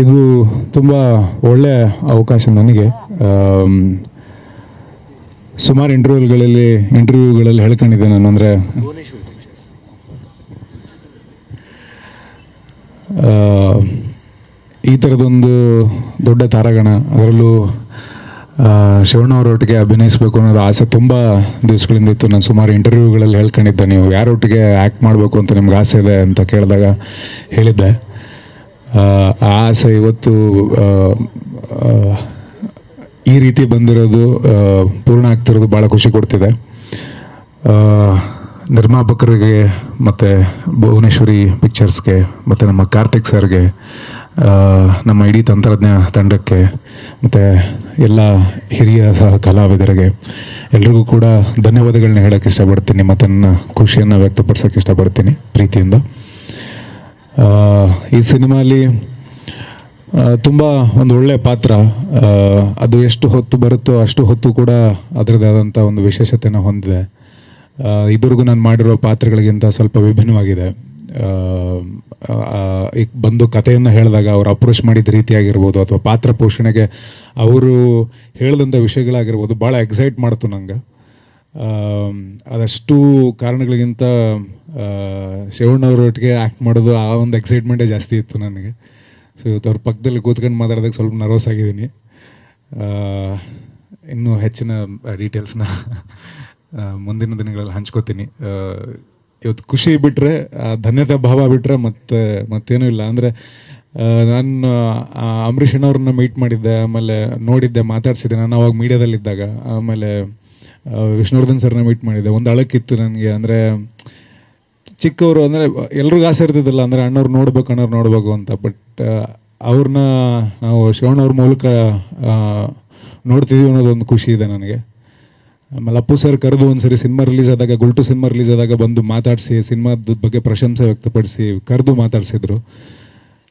ಇದು ತುಂಬ ಒಳ್ಳೆಯ ಅವಕಾಶ ನನಗೆ. ಸುಮಾರು ಇಂಟರ್ವ್ಯೂಗಳಲ್ಲಿ ಇಂಟರ್ವ್ಯೂಗಳಲ್ಲಿ ಹೇಳ್ಕೊಂಡಿದ್ದೆ ನಾನು ಅಂದರೆ ಈ ಥರದೊಂದು ದೊಡ್ಡ ತಾರಾಗಣ, ಅದರಲ್ಲೂ ಶಿವಣ್ಣವರೊಟ್ಟಿಗೆ ಅಭಿನಯಿಸಬೇಕು ಅನ್ನೋದು ಆಸೆ ತುಂಬ ದಿವಸಗಳಿಂದ ಇತ್ತು. ನಾನು ಸುಮಾರು ಇಂಟರ್ವ್ಯೂಗಳಲ್ಲಿ ಹೇಳ್ಕೊಂಡಿದ್ದೆ, ನೀವು ಯಾರೊಟ್ಟಿಗೆ ಆ್ಯಕ್ಟ್ ಮಾಡಬೇಕು ಅಂತ ನಿಮ್ಗೆ ಆಸೆ ಇದೆ ಅಂತ ಕೇಳಿದಾಗ ಹೇಳಿದ್ದೆ. ಆ ಆಸೆ ಇವತ್ತು ಈ ರೀತಿ ಬಂದಿರೋದು ಪೂರ್ಣ ಆಗ್ತಿರೋದು ಭಾಳ ಖುಷಿ ಕೊಡ್ತಿದೆ. ನಿರ್ಮಾಪಕರಿಗೆ ಮತ್ತು ಭುವನೇಶ್ವರಿ ಪಿಕ್ಚರ್ಸ್ಗೆ, ಮತ್ತು ನಮ್ಮ ಕಾರ್ತಿಕ್ ಸರ್ಗೆ ನಮ್ಮ ಇಡೀ ತಂತ್ರಜ್ಞ ತಂಡಕ್ಕೆ, ಮತ್ತು ಎಲ್ಲ ಹಿರಿಯ ಸಹ ಕಲಾವಿದರಿಗೆ, ಎಲ್ರಿಗೂ ಕೂಡ ಧನ್ಯವಾದಗಳನ್ನ ಹೇಳೋಕ್ಕೆ ಇಷ್ಟಪಡ್ತೀನಿ, ಮತ್ತು ನನ್ನ ಖುಷಿಯನ್ನು ವ್ಯಕ್ತಪಡಿಸೋಕ್ಕೆ ಇಷ್ಟಪಡ್ತೀನಿ ಪ್ರೀತಿಯಿಂದ. ಈ ಸಿನಿಮಾಲಿ ತುಂಬ ಒಂದು ಒಳ್ಳೆಯ ಪಾತ್ರ. ಅದು ಎಷ್ಟು ಹೊತ್ತು ಬರುತ್ತೋ ಅಷ್ಟು ಹೊತ್ತು ಕೂಡ ಅದರದೇ ಆದಂಥ ಒಂದು ವಿಶೇಷತೆನ ಹೊಂದಿದೆ. ಇದುವರೆಗೂ ನಾನು ಮಾಡಿರೋ ಪಾತ್ರಗಳಿಗಿಂತ ಸ್ವಲ್ಪ ವಿಭಿನ್ನವಾಗಿದೆ. ಈ ಬಂದು ಕಥೆಯನ್ನು ಹೇಳಿದಾಗ ಅವ್ರು ಅಪ್ರೋಚ್ ಮಾಡಿದ ರೀತಿಯಾಗಿರ್ಬೋದು ಅಥವಾ ಪಾತ್ರ ಪೋಷಣೆಗೆ ಅವರು ಹೇಳಿದಂಥ ವಿಷಯಗಳಾಗಿರ್ಬೋದು ಭಾಳ ಎಕ್ಸೈಟ್ ಮಾಡ್ತು ನಂಗೆ. ಅದಷ್ಟು ಕಾರಣಗಳಿಗಿಂತ ಆ, ಶಿವಣ್ಣವ್ರೊಟ್ಟಿಗೆ ಆ್ಯಕ್ಟ್ ಮಾಡೋದು ಆ ಒಂದು ಎಕ್ಸೈಟ್ಮೆಂಟೇ ಜಾಸ್ತಿ ಇತ್ತು ನನಗೆ. ಸೊ ಇವತ್ತು ಅವ್ರ ಪಕ್ಕದಲ್ಲಿ ಕೂತ್ಕೊಂಡು ಮಾತಾಡೋದಕ್ಕೆ ಸ್ವಲ್ಪ ನರ್ವಸ್ ಆಗಿದ್ದೀನಿ. ಆ, ಇನ್ನೂ ಹೆಚ್ಚಿನ ಡೀಟೇಲ್ಸ್ನ ಮುಂದಿನ ದಿನಗಳಲ್ಲಿ ಹಂಚ್ಕೋತೀನಿ. ಇವತ್ತು ಖುಷಿ ಬಿಟ್ಟರೆ ಧನ್ಯತಾ ಭಾವ ಬಿಟ್ಟರೆ ಮತ್ತೆ ಮತ್ತೇನೂ ಇಲ್ಲ. ಅಂದರೆ ನಾನು ಆ, ಅಣ್ಣವ್ರನ್ನ ಮೀಟ್ ಮಾಡಿದ್ದೆ ಆಮೇಲೆ ನೋಡಿದ್ದೆ ಮಾತಾಡ್ಸಿದ್ದೆ ನಾನು ಅವಾಗ ಮೀಡಿಯಾದಲ್ಲಿದ್ದಾಗ ಆಮೇಲೆ ಆ, ವಿಷ್ಣುವರ್ಧನ್ ಸರ್ನ ಮೀಟ್ ಮಾಡಿದ್ದೆ ಒಂದು ಅಳಕಿತ್ತು ನನಗೆ, ಅಂದರೆ ಚಿಕ್ಕವರು, ಅಂದರೆ ಎಲ್ರಿಗೂ ಆಸೆ ಇರ್ತಿದ್ದಿಲ್ಲ, ಅಂದರೆ ಅಣ್ಣವ್ರು ನೋಡ್ಬೇಕು ಅಣ್ಣವ್ರು ನೋಡ್ಬೇಕು ಅಂತ. ಬಟ್ ಅವ್ರನ್ನ ನಾವು ಶಿವಣ್ಣವ್ರ ಮೂಲಕ ನೋಡ್ತಿದೀವಿ ಅನ್ನೋದೊಂದು ಖುಷಿ ಇದೆ ನನಗೆ. ಆಮೇಲೆ ಅಪ್ಪು ಸರ್ ಕರೆದು ಒಂದ್ಸರಿ ಸಿನಿಮಾ ರಿಲೀಸ್ ಆದಾಗ, ಗುಲ್ಟು ಸಿನಿಮಾ ರಿಲೀಸ್ ಆದಾಗ ಬಂದು ಮಾತಾಡಿಸಿ, ಸಿನಿಮಾದ ಬಗ್ಗೆ ಪ್ರಶಂಸೆ ವ್ಯಕ್ತಪಡಿಸಿ ಕರೆದು ಮಾತಾಡಿಸಿದ್ರು.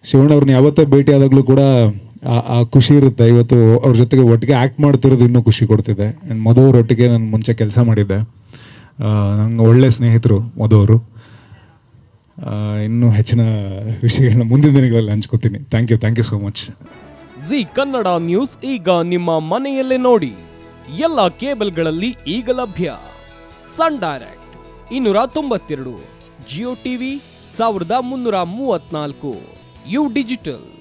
ಶಿವಣ್ಣವ್ರನ್ನ ಯಾವತ್ತೇ ಭೇಟಿ ಆದಾಗಲೂ ಕೂಡ ಆ- ಖುಷಿ ಇರುತ್ತೆ. ಇವತ್ತು ಅವ್ರ ಜೊತೆಗೆ ಒಟ್ಟಿಗೆ ಆ್ಯಕ್ಟ್ ಮಾಡ್ತಿರೋದು ಇನ್ನೂ ಖುಷಿ ಕೊಡ್ತಿದೆ. ಆ್ಯಂಡ್ ಮಧುವ್ರ ಒಟ್ಟಿಗೆ ನಾನು ಮುಂಚೆ ಕೆಲಸ ಮಾಡಿದ್ದೆ. ನಂಗೆ ಒಳ್ಳೆ ಸ್ನೇಹಿತರು ಮಧುವರು ಇನ್ನೂ ಹೆಚ್ಚಿನ ವಿಷಯಗಳನ್ನ ಮುಂದಿನ ದಿನಗಳಲ್ಲಿ ಹಂಚ್ಕೋತೀನಿ. Thank you thank you so much Zee Kannada news ಈಗ ನಿಮ್ಮ ಮನೆಯಲ್ಲೇ ನೋಡಿ. ಎಲ್ಲ ಕೇಬಲ್ಗಳಲ್ಲಿ ಈಗ ಲಭ್ಯ. ಸನ್ ಡೈರೆಕ್ಟ್ ಇನ್ನೂರ ತೊಂಬತ್ತೆರಡು, ಜಿಯೋ ಟಿವಿ ಸಾವಿರದ ಮುನ್ನೂರ ಮೂವತ್ನಾಲ್ಕು, ಯು ಡಿಜಿಟಲ್.